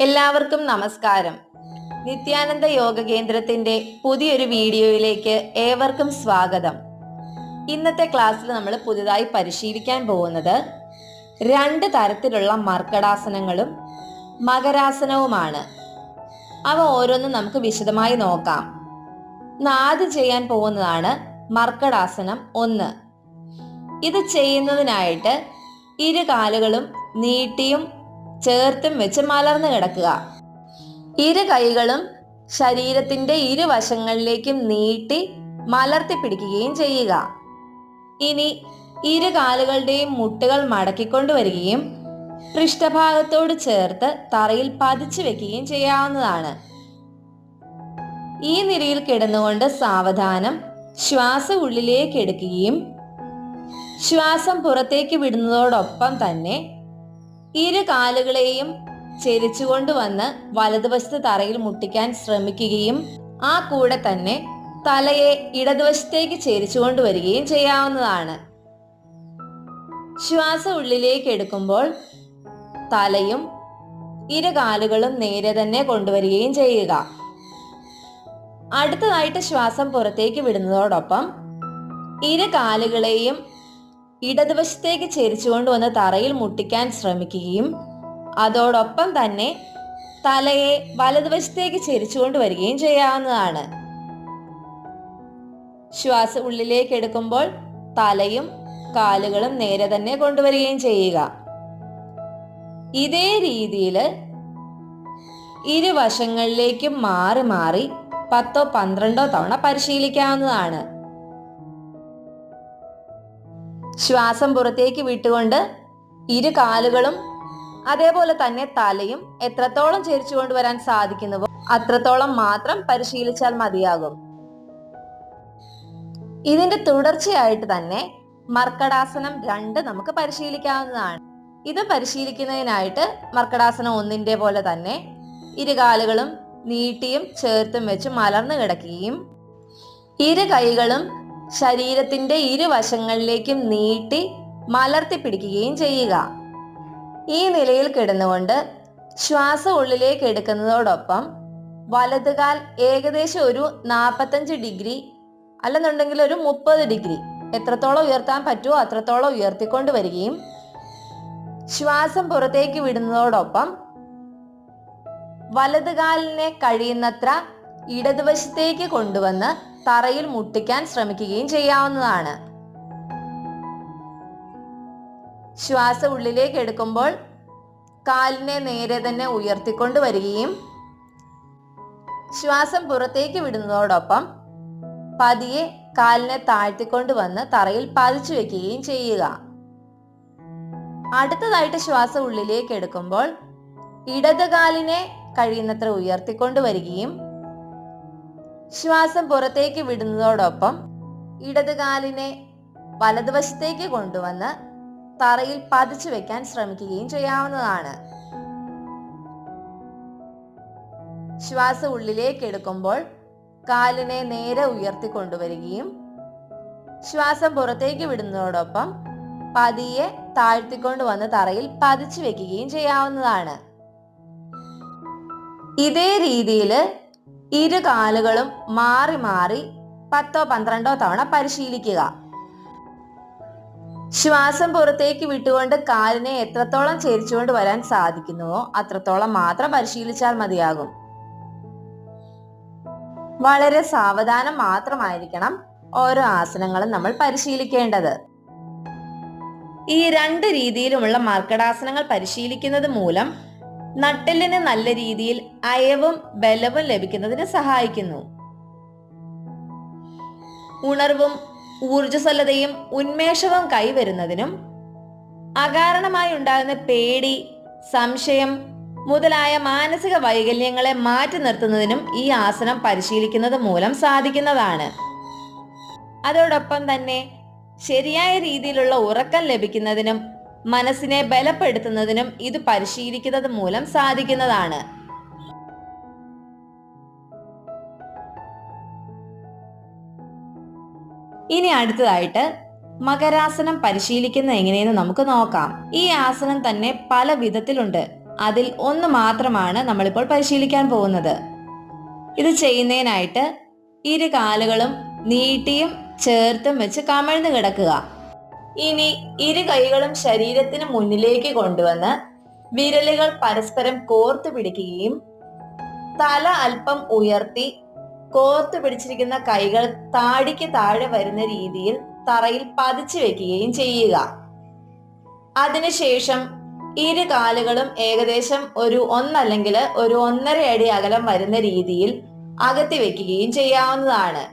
എല്ലാവർക്കും നമസ്കാരം. നിത്യാനന്ദ യോഗ കേന്ദ്രത്തിന്റെ പുതിയൊരു വീഡിയോയിലേക്ക് ഏവർക്കും സ്വാഗതം. ഇന്നത്തെ ക്ലാസ്സിൽ നമ്മൾ പുതുതായി പരിശീലിക്കാൻ പോകുന്നത് രണ്ട് തരത്തിലുള്ള മർക്കടാസനങ്ങളും മകരാസനവുമാണ്. അവ ഓരോന്നും നമുക്ക് വിശദമായി നോക്കാം. നാദ് ചെയ്യാൻ പോകുന്നതാണ് മർക്കടാസനം ഒന്ന്. ഇത് ചെയ്യുന്നതിനായിട്ട് ഇരു കാലുകളും നീട്ടിയും ചേർത്തും വെച്ച് മലർന്നു കിടക്കുക. ഇരു കൈകളും ശരീരത്തിന്റെ ഇരുവശങ്ങളിലേക്കും നീട്ടി മലർത്തി പിടിക്കുകയും ചെയ്യുക. ഇനി ഇരു കാലുകളുടെയും മുട്ടുകൾ മടക്കിക്കൊണ്ടുവരികയും പൃഷ്ഠഭാഗത്തോട് ചേർത്ത് തറയിൽ പതിച്ചു വെക്കുകയും ചെയ്യാവുന്നതാണ്. ഈ നിരയിൽ കിടന്നുകൊണ്ട് സാവധാനം ശ്വാസം ഉള്ളിലേക്ക് എടുക്കുകയും ശ്വാസം പുറത്തേക്ക് വിടുന്നതോടൊപ്പം തന്നെ ഇരു കാലുകളെയും ചെരിച്ചുകൊണ്ടുവന്ന് വലതുവശത്ത് തറയിൽ മുട്ടിക്കാൻ ശ്രമിക്കുകയും ആ കൂടെ തന്നെ തലയെ ഇടതുവശത്തേക്ക് ചെരിച്ചുകൊണ്ട് വരികയും ചെയ്യാവുന്നതാണ്. ശ്വാസം ഉള്ളിലേക്ക് എടുക്കുമ്പോൾ തലയും ഇരു കാലുകളും നേരെ തന്നെ കൊണ്ടുവരികയും ചെയ്യുക. അടുത്തതായിട്ട് ശ്വാസം പുറത്തേക്ക് വിടുന്നതോടൊപ്പം ഇരു കാലുകളെയും ഇടതുവശത്തേക്ക് ചെരിച്ചുകൊണ്ട് വന്ന് തറയിൽ മുട്ടിക്കാൻ ശ്രമിക്കുകയും അതോടൊപ്പം തന്നെ തലയെ വലതുവശത്തേക്ക് ചെരിച്ചുകൊണ്ട് വരികയും ചെയ്യാവുന്നതാണ്. ശ്വാസം ഉള്ളിലേക്ക് എടുക്കുമ്പോൾ തലയും കാലുകളും നേരെ തന്നെ കൊണ്ടുവരികയും ചെയ്യുക. ഇതേ രീതിയിൽ ഇരുവശങ്ങളിലേക്കും മാറി മാറി പത്തോ പന്ത്രണ്ടോ തവണ പരിശീലിക്കാവുന്നതാണ്. ശ്വാസം പുറത്തേക്ക് വിട്ടുകൊണ്ട് ഇരു കാലുകളും അതേപോലെ തന്നെ തലയും എത്രത്തോളം ചേരിച്ചു കൊണ്ടുവരാൻ സാധിക്കുന്നുവോ അത്രത്തോളം മാത്രം പരിശീലിച്ചാൽ മതിയാകും. ഇതിന്റെ തുടർച്ചയായിട്ട് തന്നെ മർക്കടാസനം രണ്ട് നമുക്ക് പരിശീലിക്കാവുന്നതാണ്. ഇത് പരിശീലിക്കുന്നതിനായിട്ട് മർക്കടാസനം ഒന്നിന്റെ പോലെ തന്നെ ഇരുകാലുകളും നീട്ടിയും ചേർത്തും വെച്ച് മലർന്നു കിടക്കുകയും ഇരു കൈകളും ശരീരത്തിന്റെ ഇരുവശങ്ങളിലേക്കും നീട്ടി മലർത്തി പിടിക്കുകയും ചെയ്യുക. ഈ നിലയിൽ കിടന്നുകൊണ്ട് ശ്വാസം ഉള്ളിലേക്ക് എടുക്കുന്നതോടൊപ്പം വലതുകാൽ ഏകദേശം ഒരു നാൽപ്പത്തഞ്ച് ഡിഗ്രി അല്ലെന്നുണ്ടെങ്കിൽ ഒരു മുപ്പത് ഡിഗ്രി എത്രത്തോളം ഉയർത്താൻ പറ്റുമോ അത്രത്തോളം ഉയർത്തിക്കൊണ്ട് വരികയും ശ്വാസം പുറത്തേക്ക് വിടുന്നതോടൊപ്പം വലതുകാലിനെ കഴിയുന്നത്ര ഇടതുവശത്തേക്ക് കൊണ്ടുവന്ന് തറയിൽ മുട്ടിക്കാൻ ശ്രമിക്കുകയും ചെയ്യാവുന്നതാണ്. ശ്വാസം ഉള്ളിലേക്ക് എടുക്കുമ്പോൾ കാലിനെ നേരെ തന്നെ ഉയർത്തിക്കൊണ്ട് വരികയും ശ്വാസം പുറത്തേക്ക് വിടുന്നതോടൊപ്പം പതിയെ കാലിനെ താഴ്ത്തിക്കൊണ്ട് വന്ന് തറയിൽ പതിച്ചു വെക്കുകയും ചെയ്യുക. അടുത്തതായിട്ട് ശ്വാസം ഉള്ളിലേക്ക് എടുക്കുമ്പോൾ ഇടത് കാലിനെ കഴിയുന്നത്ര ഉയർത്തിക്കൊണ്ട് വരികയും ശ്വാസം പുറത്തേക്ക് വിടുന്നതോടൊപ്പം ഇടതുകാലിനെ വലതുവശത്തേക്ക് കൊണ്ടുവന്ന് തറയിൽ പതിച്ചു വെക്കാൻ ശ്രമിക്കുകയും ചെയ്യാവുന്നതാണ്. ശ്വാസം ഉള്ളിലേക്ക് എടുക്കുമ്പോൾ കാലിനെ നേരെ ഉയർത്തി കൊണ്ടുവരികയും ശ്വാസം പുറത്തേക്ക് വിടുന്നതോടൊപ്പം പതിയെ താഴ്ത്തിക്കൊണ്ട് വന്ന് തറയിൽ പതിച്ചു വെക്കുകയും ചെയ്യാവുന്നതാണ്. ഇതേ രീതിയിൽ ഇരു കാലുകളും മാറി മാറി പത്തോ പന്ത്രണ്ടോ തവണ പരിശീലിക്കുക. ശ്വാസം പുറത്തേക്ക് വിട്ടുകൊണ്ട് കാലിനെ എത്രത്തോളം ചേരിച്ചുകൊണ്ട് വരാൻ സാധിക്കുന്നുവോ അത്രത്തോളം മാത്രം പരിശീലിച്ചാൽ മതിയാകും. വളരെ സാവധാനം മാത്രമായിരിക്കണം ഓരോ ആസനങ്ങളും നമ്മൾ പരിശീലിക്കേണ്ടത്. ഈ രണ്ട് രീതിയിലുമുള്ള മർക്കടാസനങ്ങൾ പരിശീലിക്കുന്നത് മൂലം നട്ടെല്ലിന് നല്ല രീതിയിൽ അയവും ബലവും ലഭിക്കുന്നതിന് സഹായിക്കുന്നു. ഉണർവും ഊർജസ്വലതയും ഉന്മേഷവും കൈവരുന്നതിനും അകാരണമായി ഉണ്ടാകുന്ന പേടി സംശയം മുതലായ മാനസിക വൈകല്യങ്ങളെ മാറ്റി നിർത്തുന്നതിനും ഈ ആസനം പരിശീലിക്കുന്നത് മൂലം സാധിക്കുന്നതാണ്. അതോടൊപ്പം തന്നെ ശരിയായ രീതിയിലുള്ള ഉറക്കം ലഭിക്കുന്നതിനും മനസ്സിനെ ബലപ്പെടുത്തുന്നതിനും ഇത് പരിശീലിക്കുന്നത് മൂലം സാധിക്കുന്നതാണ്. ഇനി അടുത്തതായിട്ട് മകരാസനം പരിശീലിക്കുന്ന എങ്ങനെയെന്ന് നമുക്ക് നോക്കാം. ഈ ആസനം തന്നെ പല വിധത്തിലുണ്ട്. അതിൽ ഒന്ന് മാത്രമാണ് നമ്മളിപ്പോൾ പരിശീലിക്കാൻ പോകുന്നത്. ഇത് ചെയ്യുന്നതിനായിട്ട് ഇരു കാലുകളും നീട്ടിയും ചേർത്തും വെച്ച് കമഴ്ന്നു കിടക്കുക. ഇനി ഇരു കൈകളും ശരീരത്തിന് മുന്നിലേക്ക് കൊണ്ടുവന്ന് വിരലുകൾ പരസ്പരം കോർത്തു പിടിക്കുകയും തല അല്പം ഉയർത്തി കോർത്തു പിടിച്ചിരിക്കുന്ന കൈകൾ താടിക്ക് താഴെ വരുന്ന രീതിയിൽ തറയിൽ പതിച്ചു വെക്കുകയും ചെയ്യുക. അതിനുശേഷം ഇരു കാലുകളും ഏകദേശം ഒരു ഒന്നല്ലെങ്കിൽ ഒരു ഒന്നര അടി അകലം വരുന്ന രീതിയിൽ അകത്തി വെക്കുകയും ചെയ്യാവുന്നതാണ്.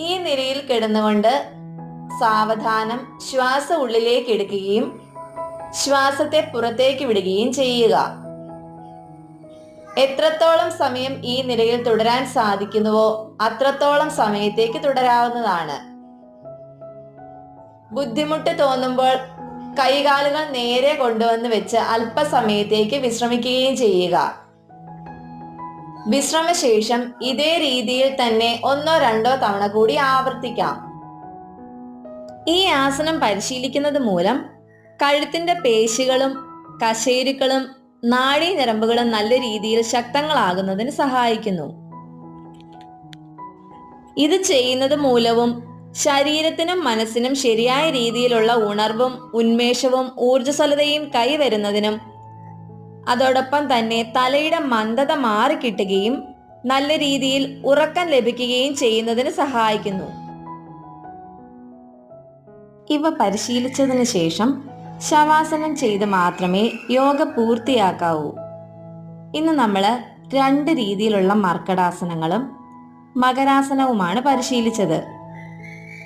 ഈ നിലയിൽ കിടന്നുകൊണ്ട് സാവധാനം ശ്വാസം ഉള്ളിലേക്ക് എടുക്കുകയും ശ്വാസത്തെ പുറത്തേക്ക് വിടുകയും ചെയ്യുക. എത്രത്തോളം സമയം ഈ നിലയിൽ തുടരാൻ സാധിക്കുന്നുവോ അത്രത്തോളം സമയത്തേക്ക് തുടരാവുന്നതാണ്. ബുദ്ധിമുട്ട് തോന്നുമ്പോൾ കൈകാലുകൾ നേരെ കൊണ്ടുവന്ന് വെച്ച് അല്പസമയത്തേക്ക് വിശ്രമിക്കുകയും ചെയ്യുക. വിശ്രമശേഷം ഇതേ രീതിയിൽ തന്നെ ഒന്നോ രണ്ടോ തവണ കൂടി ആവർത്തിക്കാം. ഈ ആസനം പരിശീലിക്കുന്നത് മൂലം കഴുത്തിന്റെ പേശികളും കശേരുക്കളും നാഡീ ഞരമ്പുകളും നല്ല രീതിയിൽ ശക്തങ്ങളാകുന്നതിന് സഹായിക്കുന്നു. ഇത് ചെയ്യുന്നത് മൂലവും ശരീരത്തിനും മനസ്സിനും ശരിയായ രീതിയിലുള്ള ഉണർവും ഉന്മേഷവും ഊർജസ്വലതയും കൈവരുന്നതിനും അതോടൊപ്പം തന്നെ തലയുടെ മന്ദത മാറിക്കിട്ടുകയും നല്ല രീതിയിൽ ഉറക്കം ലഭിക്കുകയും ചെയ്യുന്നതിന് സഹായിക്കുന്നു. ഇവ പരിശീലിച്ചതിന് ശേഷം ശവാസനം ചെയ്ത് മാത്രമേ യോഗ പൂർത്തിയാക്കാവൂ. ഇന്ന് നമ്മൾ രണ്ട് രീതിയിലുള്ള മർക്കടാസനങ്ങളും മകരാസനവുമാണ് പരിശീലിച്ചത്.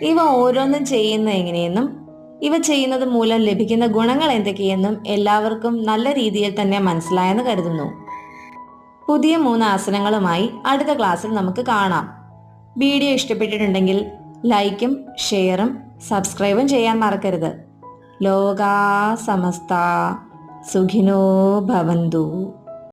ഇവ ഓരോന്നും ചെയ്യുന്ന എങ്ങനെയെന്നും ഇവ ചെയ്യുന്നത് മൂലം ലഭിക്കുന്ന ഗുണങ്ങൾ എന്തൊക്കെയെന്നും എല്ലാവർക്കും നല്ല രീതിയിൽ തന്നെ മനസ്സിലായെന്ന് കരുതുന്നു. പുതിയ മൂന്ന് ആസനങ്ങളുമായി അടുത്ത ക്ലാസ്സിൽ നമുക്ക് കാണാം. വീഡിയോ ഇഷ്ടപ്പെട്ടിട്ടുണ്ടെങ്കിൽ ലൈക്കും ഷെയറും സബ്സ്ക്രൈബും ചെയ്യാൻ മറക്കരുത്. ലോകാ സമസ്ത. സുഖിനോ ഭവന്തു.